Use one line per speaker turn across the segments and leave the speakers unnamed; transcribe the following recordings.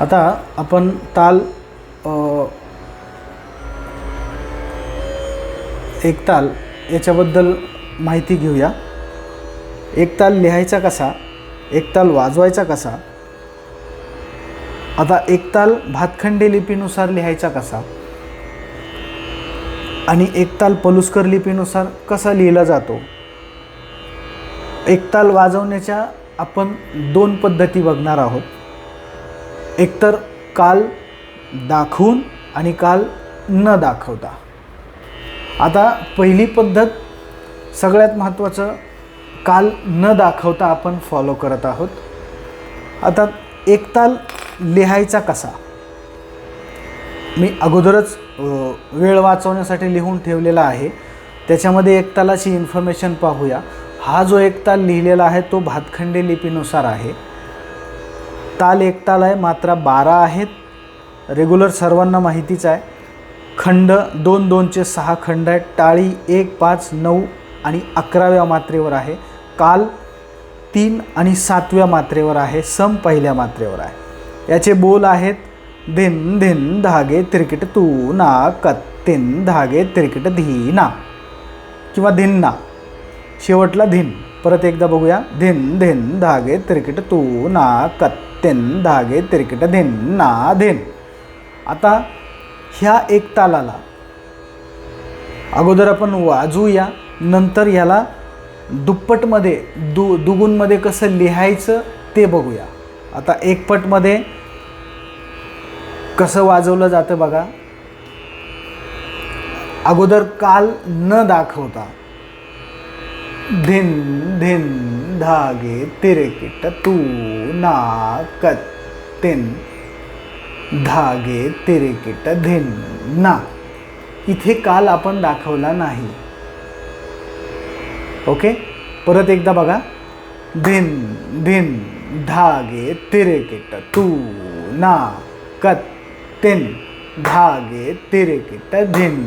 आता आपण ताल एक ताल याच्याबद्दल माहिती घेऊया. एक ताल लिहायचा कसा? एक ताल वाजवायचा कसा? आता एक ताल भातखंडे लिपीनुसार लिहायचा कसा? आणि एक ताल पलुस्कर लिपीनुसार कसा लिहिला जातो? एक ताल वाजवण्याच्या आपण दोन पद्धती बघणार आहोत. एकतर काल दाखवून आणि काल न दाखवता. आता पहिली पद्धत सगळ्यात महत्त्वाचं काल न दाखवता आपण फॉलो करत आहोत. आता एक ताल लिहायचा कसा? मी अगोदरच वेळ वाचवण्यासाठी लिहून ठेवलेला आहे. त्याच्यामध्ये एक तालाची इन्फॉर्मेशन पाहूया. हा जो एक ताल लिहिलेला आहे तो भातखंडे लिपीनुसार आहे. ताल एक ताल आहे मात्रा बारा आहेत. रेग्युलर सर्वांना माहितीच आहे. खंड दोन दोनचे सहा खंड आहेत. टाळी एक पाच नऊ आणि अकराव्या मात्रेवर आहे. काल तीन आणि सातव्या मात्रेवर आहे. सम पहिल्या मात्रेवर आहे. याचे बोल आहेत धिन धिन धागे तिरकिट तू ना कत्तीन धागे तिरकिट धीना किंवा धिन्ना. शेवटला धिन. परत एकदा बघूया. धिन धिन धागे तिरकिट तू ना तेन धागे तिरकिट धिन ना धिन. आता ह्या एक तालाला अगोदर आपण वाजूया नंतर ह्याला दुप्पटमध्ये दु दुगुणमध्ये कसं लिहायचं ते बघूया. आता एकपटमध्ये कसं वाजवलं जातं बघा. अगोदर काल न दाखवता धिन धिन धागे तिरकिट तू ना कत्तिन धागे तिरकिट धिन ना इथे काल आपण दाखवला नाही. ओके? परत एकदा बघा. धिन धिन धागे तिरकिट तू ना कत्तिन धागे तिरकिट धिन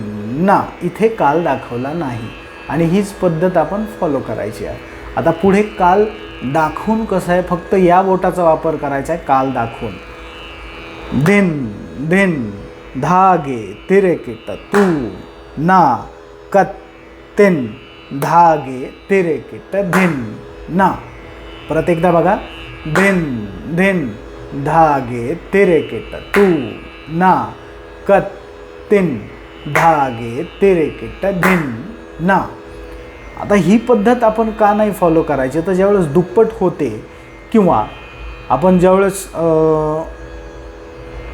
ना. इथे काल दाखवला नाही. आणि हीच पद्धत आपण फॉलो करायची आहे. आता पुढे काल दाखवून कसं आहे? फक्त या बोटाचा वापर करायचा आहे काल दाखवून. धिन धिन धागे तिरकिट तू ना कत्तीन धागे तिरकिट धिन ना. परत एकदा बघा. धिन धिन धागे तिरकिट तू ना कत्तीन धागे तिरकिट धिन ना. आता ही पद्धत आपण का नाही फॉलो करायची? तर ज्यावेळेस दुप्पट होते किंवा आपण ज्यावेळेस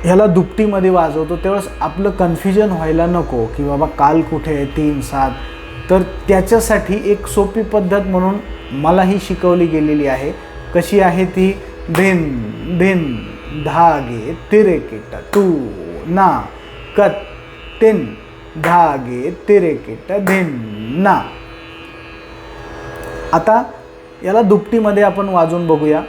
ह्याला दुपटीमध्ये वाजवतो त्यावेळेस आपलं कन्फ्युजन व्हायला नको की बाबा काल कुठे आहे? तीन सात. तर त्याच्यासाठी एक सोपी पद्धत म्हणून मला ही शिकवली गेलेली आहे. कशी आहे ती? धिन धिन धागे तिरेकिट तू ना कत्तीन धागे तिरेकेट धिन्ना. आता याला दुपटीमध्ये आपण वाजून बघूया.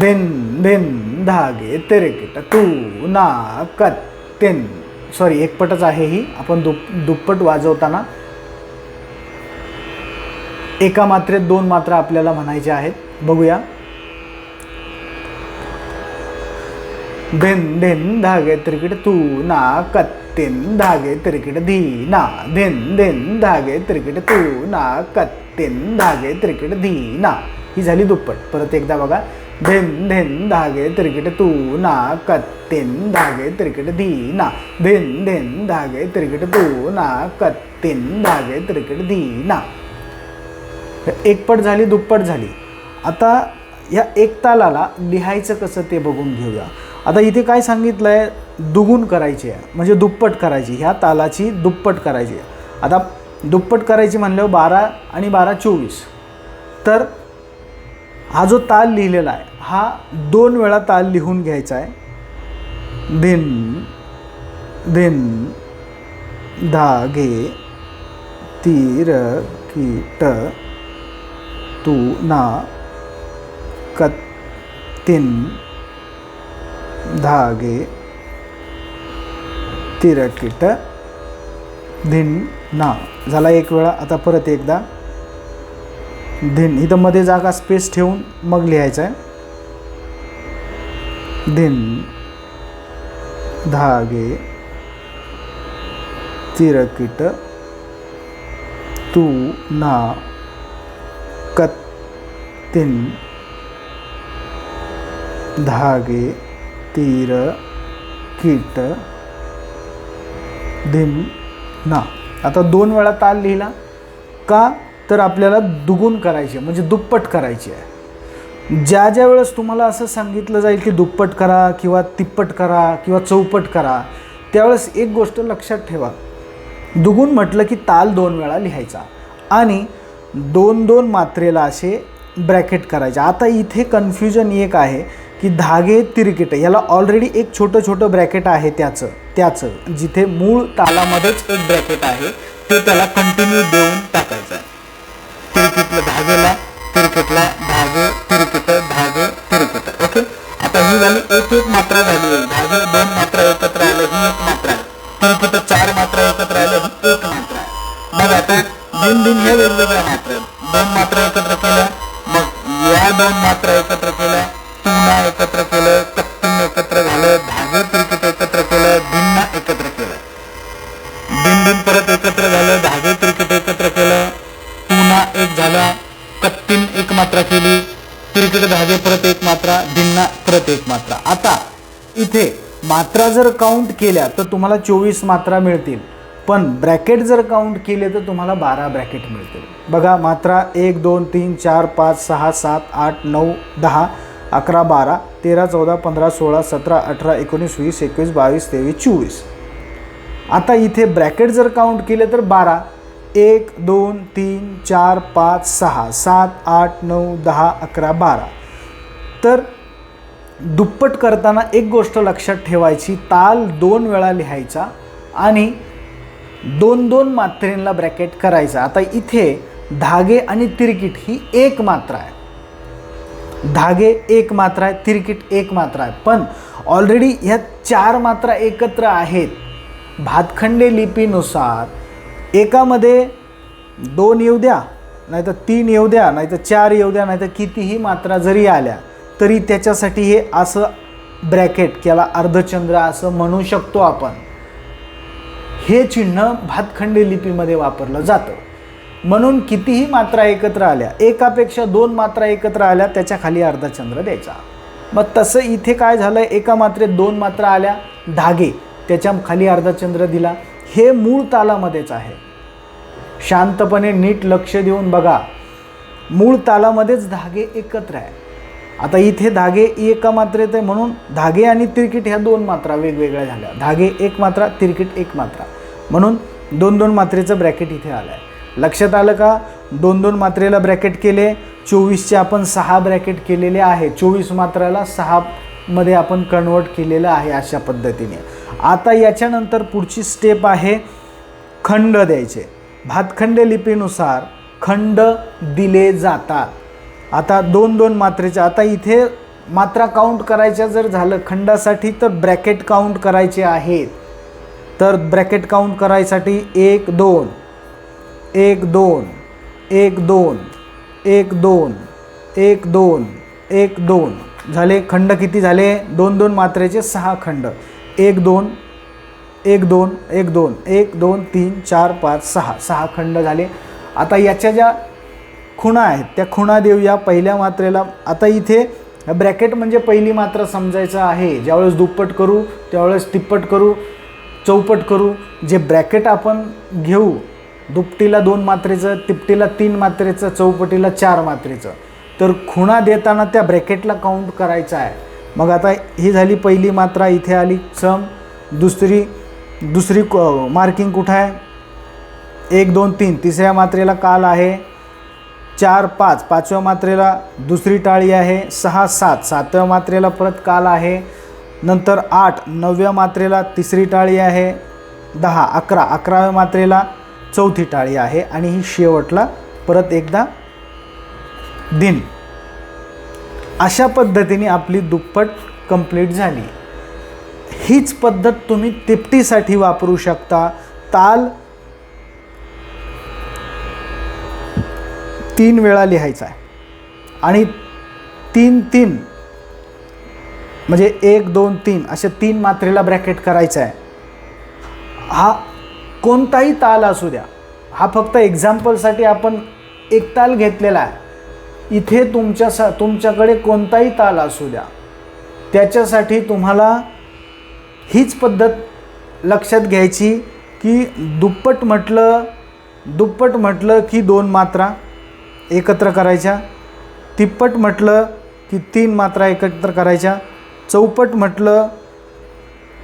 धिन धिन धागे तिरेकेट तू ना कत्तीन सॉरी एकपटच आहे ही. आपण दुप दुप्पट वाजवताना एका मात्रेत दोन मात्रा आपल्याला म्हणायच्या आहेत. बघूया. दिन दिन धागे तिरकिट तू ना कत्तेन धागे तिरकिट धी ना धेन दिन धागे तिरकिट तू ना कत्तेन धागे तिरकिट धी ना ही झाली दुप्पट परत एकदा बघा धेन धेन धागे तिरकिट तू ना कत्तेन धागे तिरकिट धी ना धेन धेन धागे तिरकिट तू ना कत्तेन धागे तिरकिट धी ना एकपट झाली दुप्पट झाली आता या एक तालाला लिहायचं कसं ते बघून घेऊया आता इथे काय सांगितलं आहे दुगुण करायची आहे. म्हणजे दुप्पट करायची. ह्या तालाची दुप्पट करायची आहे. आता दुप्पट करायची म्हणल्यावर बारा आणि बारा चोवीस. तर हा जो ताल लिहिलेला आहे हा दोन वेळा ताल लिहून घ्यायचा आहे. देन देन धागे तीर कीट तू ना कत्तिन धागे तिरकिट धिन ना. झाला एक वेळा आता परत एकदा. धिन. इथं मध्ये जागा स्पेस ठेवून मग लिहायचं आहे धिन. धागे तिरकिट तू ना. कत्तिन धागे तीर कीट धिम ना. आता दोन वेळा ताल लिहिला. का? तर आपल्याला दुगुण करायची आहे, म्हणजे दुप्पट करायची आहे. ज्या ज्या वेळेस तुम्हाला असं सांगितलं जाईल की दुप्पट करा किंवा तिप्पट करा किंवा चौपट करा त्यावेळेस एक गोष्ट लक्षात ठेवा. दुगुण म्हटलं की ताल दोन वेळा लिहायचा. आणि दोन दोन मात्रेला असे ब्रॅकेट करायचे. आता इथे कन्फ्युजन एक आहे. की धागे तिरकिट याला ऑलरेडी एक छोटं छोटं ब्रॅकेट आहे त्याचं त्याचं जिथे मूळ तालामध्येच एक ब्रॅकेट आहे ते त्याला कंटिन्यू देऊन टाकायचं आहे. तिरकिटला धागेला तिरकिटला धागे तिरकिट धागे तिरकिट ओके? आता ही झाली एक एक मात्रा झाली धागे दोन मात्रा एकत्र राहिलं ही एक मात्रा. तिरकिट चार मात्रा एकत्र राहिलं ही एक मात्रा. मग आता दोन दोन हे वेगवेगळ्या मात्रा दोन मात्रा एकत्र केल्या मग या दोन मात्रा एकत्र केल्या तुना एक मात्रा. आता इथे मात्रा जर काउंट केल्या तर तुम्हाला चोवीस मात्रा मिळतील. पण ब्रॅकेट जर काउंट केले तर तुम्हाला बारा ब्रॅकेट मिळतील. बघा मात्रा एक दोन तीन चार पाच सहा सात आठ नऊ दहा अकरा बारा तेरा चौदा पंधरा सोळा सतरा अठरा एकोणीस वीस एकवीस बावीस तेवीस चोवीस. आता इथे ब्रॅकेट जर काउंट केले तर बारा एक दोन तीन चार पाच सहा सात आठ नऊ दहा अकरा बारा. तर दुप्पट करताना एक गोष्ट लक्षात ठेवायची ताल दोन वेळा लिहायचा आणि दोन दोन मात्रेंना ब्रॅकेट करायचा. आता इथे धागे आणि तिरकीट ही एक मात्रा आहे. धागे एक मात्रा आहे तिरकीट एक मात्रा आहे. पण ऑलरेडी ह्या चार मात्रा एकत्र आहेत. भातखंडे लिपीनुसार एकामध्ये दोन येऊ द्या नाही तर तीन येऊ द्या नाही तर चार येऊ द्या नाही तर कितीही मात्रा जरी आल्या तरी त्याच्यासाठी हे असं ब्रॅकेट याला अर्धचंद्र असं म्हणू शकतो आपण. हे चिन्ह भातखंडे लिपीमध्ये वापरलं जातं. म्हणून कितीही मात्रा एकत्र आल्या एकापेक्षा दोन मात्रा एकत्र आल्या त्याच्याखाली अर्धचंद्र द्यायचा. मग तसं इथे काय झालं एका मात्रेत दोन मात्रा आल्या धागे त्याच्याखाली अर्धचंद्र दिला. हे मूळ तालामध्येच आहे. शांतपणे नीट लक्ष देऊन बघा. मूळ तालामध्येच धागे एकत्र आहे. आता इथे धागे एका मात्रेत आहे म्हणून धागे आणि तिरकीट ह्या दोन मात्रा वेगवेगळ्या झाल्या. धागे एक मात्रा तिरकीट एक मात्रा. म्हणून दोन दोन मात्रेचं ब्रॅकेट इथे आलं आहे लक्षात आलं का? दोन दोन मात्रेला ब्रॅकेट केले चोवीसचे आपण सहा ब्रॅकेट केलेले आहे. चोवीस मात्राला सहामध्ये आपण कन्वर्ट केलेलं आहे अशा पद्धतीने. आता याच्यानंतर पुढची स्टेप आहे खंड द्यायचे. भातखंडे लिपीनुसार खंड दिले जातात. आता दोन दोन मात्रेचे. आता इथे मात्रा काउंट करायच्या जर झालं खंडासाठी तर ब्रॅकेट काउंट करायचे आहेत. तर ब्रॅकेट काउंट करायसाठी एक दोन एक दोन एक दोन एक दोन एक दोन एक दोन. झाले खंड किती झाले? दोन दोन मात्रेचे सहा खंड. एक दोन एक दोन एक दोन एक दोन तीन चार पाच सहा. सहा खंड झाले. आता याच्या ज्या खुणा आहेत. त्या खुणा देऊया पहिल्या मात्रेला. आता इथे ब्रॅकेट म्हणजे पहिली मात्रा समजायचं आहे. ज्यावेळेस दुप्पट करू त्यावेळेस तिप्पट करू चौपट करू. जे ब्रॅकेट आपण घेऊ दुपटीला दोन मात्रेचं तिपटीला तीन मात्रेचं चौपटीला चार मात्रेचं. तर खुणा देताना त्या ब्रॅकेटला काउंट करायचं आहे. मग आता ही झाली पहिली मात्रा इथे आली सम. दुसरी दुसरी मार्किंग कुठं आहे? एक दोन तीन. तिसऱ्या मात्रेला काल आहे. चार पाच. पाचव्या मात्रेला दुसरी टाळी आहे. सहा सात. सातव्या मात्रेला परत काल आहे. नंतर आठ. नवव्या मात्रेला तिसरी टाळी आहे. दहा. अकरा. अकराव्या मात्रेला चौथी टाळी आहे आणि ही शेवटला परत एकदा दिन. अशा पद्धतीने आपली दुप्पट कंप्लीट झाली. हीच पद्धत तुम्ही तिपटीसाठी वापरू शकता. ताल तीन वेळा लिहायचा आहे. आणि तीन तीन म्हणजे एक दोन तीन असे तीन मात्रेला ब्रॅकेट करायचं आहे. हा कोणताही ताल असू द्या हा फक्त एक्झाम्पलसाठी आपण एक ताल घेतलेला आहे. इथे तुमच्या सा तुमच्याकडे कोणताही ताल असू द्या त्याच्यासाठी तुम्हाला हीच पद्धत लक्षात घ्यायची की दुप्पट म्हटलं दुप्पट म्हटलं की दोन मात्रा. एकत्र करायच्या. तिप्पट म्हटलं की तीन मात्रा एकत्र करायच्या. चौपट म्हटलं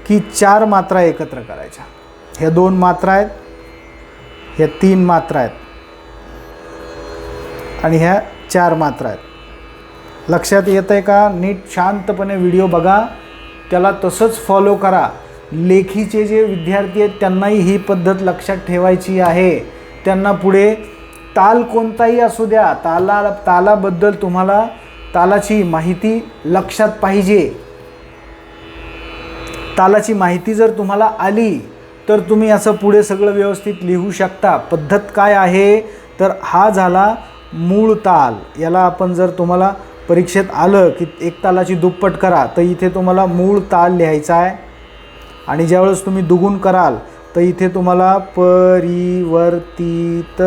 की चार मात्रा एकत्र करायच्या. ह्या दोन मात्रा आहेत. ह्या तीन मात्रा आहेत. आणि ह्या चार मात्रा आहेत. लक्षात येतं आहे का? नीट शांतपणे व्हिडिओ बघा. त्याला तसंच फॉलो करा. लेखीचे जे विद्यार्थी आहेत त्यांनाही ही पद्धत लक्षात ठेवायची आहे. त्यांना पुढे ताल कोणताही असू द्या ताला तालाबद्दल तुम्हाला तालाची माहिती लक्षात पाहिजे. तालाची माहिती जर तुम्हाला आली तर तुम्ही असं पुढे सगळं व्यवस्थित लिहू शकता. पद्धत काय आहे? तर हा झाला मूळ ताल. याला आपण जर तुम्हाला परीक्षेत आलं की एक तालाची दुप्पट करा तर इथे तुम्हाला मूळ ताल लिहायचा आहे. आणि ज्यावेळेस तुम्ही दुगुण कराल तर इथे तुम्हाला परिवर्तित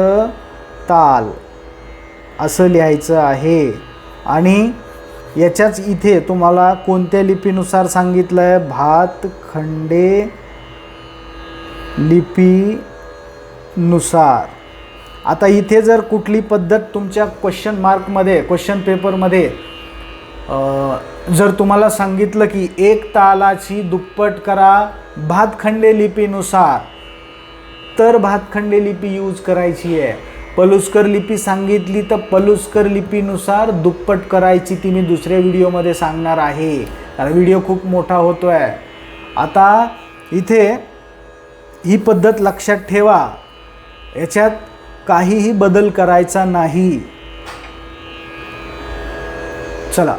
ताल असं लिहायचं आहे. आणि याच्याच इथे तुम्हाला कोणत्या लिपीनुसार सांगितलं आहे भात खंडे लिपीनुसार. आता इथे जर कुठली पद्धत तुमच्या क्वेश्चन मार्कमध्ये क्वेश्चन पेपरमध्ये जर तुम्हाला सांगितलं की एक तालाची दुप्पट करा भातखंडे लिपीनुसार तर भातखंडे लिपी यूज करायची आहे. पलुस्कर लिपी सांगितली तर पलुस्कर लिपीनुसार दुप्पट करायची ती मी दुसऱ्या व्हिडिओमध्ये सांगणार आहे. कारण व्हिडिओ खूप मोठा होतो आहे आता इथे ही पद्धत लक्षात ठेवा. याच्यात काहीही बदल करायचा नाही. चला.